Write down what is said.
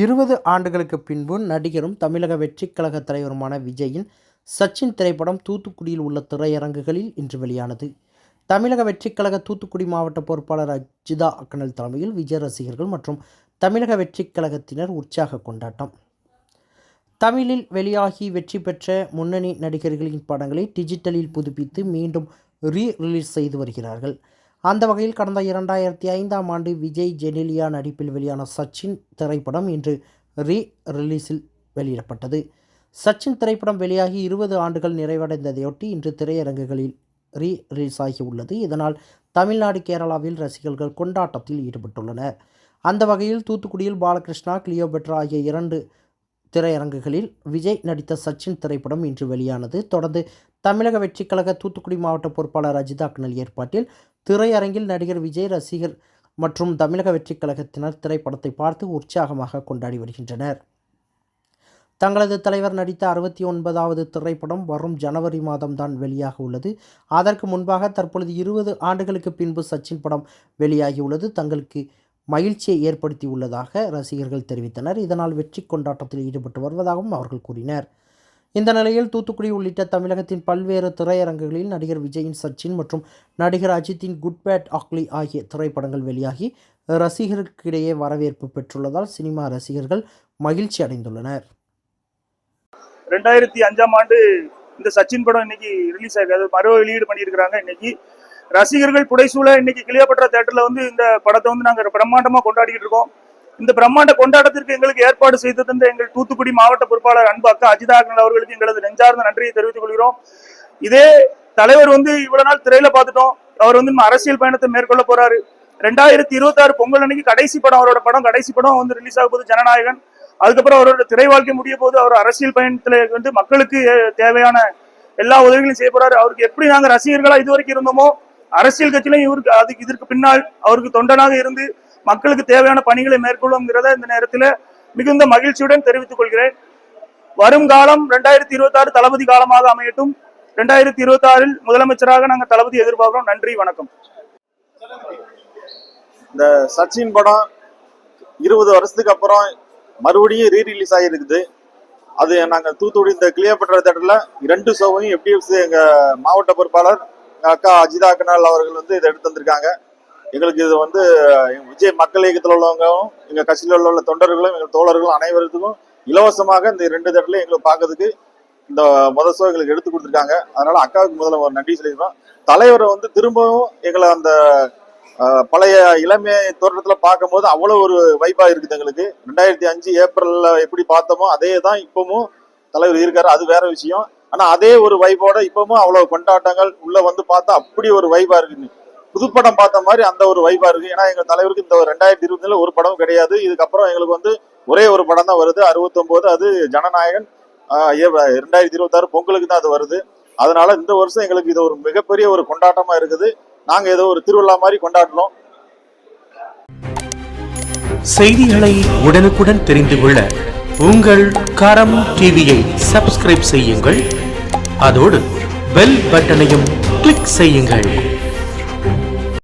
இருபது ஆண்டுகளுக்கு பின்பு நடிகரும் தமிழக வெற்றிக் கழக தலைவருமான விஜயின் சச்சின் திரைப்படம் தூத்துக்குடியில் உள்ள திரையரங்குகளில் இன்று வெளியானது. தமிழக வெற்றிக் கழக தூத்துக்குடி மாவட்ட பொறுப்பாளர் அஜிதா அக்கனல் தலைமையில் விஜய் ரசிகர்கள் மற்றும் தமிழக வெற்றிக் கழகத்தினர் உற்சாக கொண்டாட்டம். தமிழில் வெளியாகி வெற்றி பெற்ற முன்னணி நடிகர்களின் படங்களை டிஜிட்டலில் புதுப்பித்து மீண்டும் ரீ ரிலீஸ் செய்து வருகிறார்கள். அந்த வகையில் கடந்த இரண்டாயிரத்தி ஐந்தாம் ஆண்டு விஜய் ஜெனிலியா நடிப்பில் வெளியான சச்சின் திரைப்படம் இன்று ரீ ரிலீஸில் வெளியிடப்பட்டது. சச்சின் திரைப்படம் வெளியாகி இருபது ஆண்டுகள் நிறைவடைந்ததையொட்டி இன்று திரையரங்குகளில் ரீ ரிலீஸ் ஆகி உள்ளது இதனால் தமிழ்நாடு கேரளாவில் ரசிகர்கள் கொண்டாட்டத்தில் ஈடுபட்டுள்ளனர். அந்த வகையில் தூத்துக்குடியில் பாலகிருஷ்ணா கிளியோபெட்ரா ஆகிய இரண்டு திரையரங்குகளில் விஜய் நடித்த சச்சின் திரைப்படம் இன்று வெளியானது. தொடர்ந்து தமிழக வெற்றி கழக தூத்துக்குடி மாவட்ட பொறுப்பாளர் அஜிதா அக்னல் ஏற்பாட்டில் திரையரங்கில் நடிகர் விஜய் ரசிகர் மற்றும் தமிழக வெற்றி கழகத்தினர் திரைப்படத்தை பார்த்து உற்சாகமாக கொண்டாடி வருகின்றனர். தங்களது தலைவர் நடித்த அறுபத்தி ஒன்பதாவது திரைப்படம் வரும் ஜனவரி மாதம்தான் வெளியாக உள்ளது. அதற்கு முன்பாக தற்பொழுது இருபது ஆண்டுகளுக்கு பின்பு சச்சின் படம் வெளியாகியுள்ளது தங்களுக்கு மகிழ்ச்சியை ஏற்படுத்தி உள்ளதாக ரசிகர்கள் தெரிவித்தனர். இதனால் வெற்றி கொண்டாட்டத்தில் ஈடுபட்டு வருவதாகவும் அவர்கள் கூறினர். இந்த நிலையில் தூத்துக்குடி உள்ளிட்ட தமிழகத்தின் பல்வேறு திரையரங்குகளில் நடிகர் விஜயின் சச்சின் மற்றும் நடிகர் அஜித்தின் குட் பேட் ஆக்லி ஆகிய திரைப்படங்கள் வெளியாகி ரசிகர்களுக்கிடையே வரவேற்பு பெற்றுள்ளதால் சினிமா ரசிகர்கள் மகிழ்ச்சி அடைந்துள்ளனர். ரெண்டாயிரத்தி அஞ்சாம் ஆண்டு இந்த சச்சின் படம் இன்னைக்கு ரிலீஸ் ஆகி மறு வெளியீடு பண்ணியிருக்கிறாங்க இன்னைக்கு. ரசிகர்கள் புடைசூழ இன்னைக்கு கிளியோபட்ரா தேட்டர்ல வந்து இந்த படத்தை வந்து நாங்கள் பிரம்மாண்டமாக கொண்டாடிக்கிட்டு இருக்கோம். இந்த பிரம்மாண்ட கொண்டாட்டத்திற்கு எங்களுக்கு ஏற்பாடு செய்து தந்த எங்கள் தூத்துக்குடி மாவட்ட பொறுப்பாளர் அன்பு அக்கா அஜிதாகன் அவர்களுக்கு எங்களது நெஞ்சார்ந்த நன்றியை தெரிவித்துக் கொள்கிறோம். இதே தலைவர் வந்து இவ்வளவு நாள் திரையில பார்த்துட்டோம். அவர் வந்து நம்ம அரசியல் பயணத்தை மேற்கொள்ள போறாரு. ரெண்டாயிரத்தி இருபத்தி ஆறு பொங்கல் அன்னைக்கு கடைசி படம் அவரோட படம் கடைசி படம் வந்து ரிலீஸ் ஆக போகுது ஜனநாயகன். அதுக்கப்புறம் அவரோட திரை வாழ்க்கை முடிய போது அவர் அரசியல் பயணத்துல வந்து மக்களுக்கு தேவையான எல்லா உதவிகளையும் செய்ய போறாரு. அவருக்கு எப்படி நாங்க ரசிகர்களா இதுவரைக்கும் இருந்தோமோ அரசியல் கட்சியிலும் இவருக்கு அதுக்கு இதற்கு பின்னால் அவருக்கு தொண்டனாக இருந்து மக்களுக்கு தேவையான பணிகளை மேற்கொள்ளுங்கிறத இந்த நேரத்தில் மிகுந்த மகிழ்ச்சியுடன் தெரிவித்துக் கொள்கிறேன். வரும் காலம் ரெண்டாயிரத்தி இருபத்தி ஆறு தளபதி காலமாக அமையட்டும். ரெண்டாயிரத்தி இருபத்தி ஆறில் முதலமைச்சராக நாங்கள் தளபதி எதிர்பார்க்கிறோம். நன்றி வணக்கம். இந்த சச்சின் படம் இருபது வருஷத்துக்கு அப்புறம் மறுபடியும் ரீ ரிலீஸ் ஆகிருக்குது அது நாங்கள் தூத்துக்குடி இந்த கிளியோபட்ரா தேட்டரில் ரெண்டு ஷோவையும் எஃப்டிஎஃப்சி எங்கள் மாவட்ட பொறுப்பாளர் அக்கா அஜிதா கனால் அவர்கள் வந்து இதை எடுத்து வந்திருக்காங்க எங்களுக்கு இது வந்து விஜய் மக்கள் இயக்கத்தில் உள்ளவங்களும் எங்கள் கட்சியில் உள்ள தொண்டர்களும் எங்கள் தோழர்களும் அனைவருக்கும் இலவசமாக இந்த ரெண்டு தடவை எங்களுக்கு பார்க்கறதுக்கு இந்த முதல் ஷோ எங்களுக்கு எடுத்து கொடுத்துருக்காங்க. அதனால அக்காவுக்கு முதல்ல ஒரு நன்றி சொல்லிக்கிறோம். தலைவரை வந்து திரும்பவும் எங்களை அந்த பழைய இளமை தோற்றத்தில் பார்க்கும்போது அவ்வளோ ஒரு வைப்பாக இருக்குது எங்களுக்கு. ரெண்டாயிரத்தி அஞ்சு ஏப்ரலில் எப்படி பார்த்தோமோ அதே தான் இப்போவும் தலைவர் இருக்காரு. அது வேற விஷயம். ஆனால் அதே ஒரு வைப்போட இப்பவும் அவ்வளோ கொண்டாட்டங்கள் உள்ளே வந்து பார்த்தா அப்படி ஒரு வைப்பாக இருக்குது புதுப்படம் பார்த்த மாதிரி அந்த ஒரு வைபா இருக்கு. ஏன்னா எங்க தலைவருக்கு இந்த ரெண்டாயிரத்தி இருபதுல ஒரு படம் கிடையாது. இதுக்கப்புறம் எங்களுக்கு வந்து ஒரே ஒரு படம் தான் வருது. அறுபத்தொன்பது அது ஜனநாயகன். ரெண்டாயிரத்தி இருபத்தாறு பொங்கலுக்கு தான் அது வருது. அதனால இந்த வருஷம் எங்களுக்கு இது ஒரு மிகப்பெரிய ஒரு கொண்டாட்டமா இருக்குது. நாங்க ஏதோ ஒரு திருவிழா மாதிரி கொண்டாடுறோம். செய்திகளை உடனுக்குடன் தெரிந்து கொள்ள உங்கள் கரம் டிவியை சப்ஸ்கிரைப் செய்யுங்கள். அதோடு பெல் பட்டனையும் கிளிக் செய்யுங்கள்.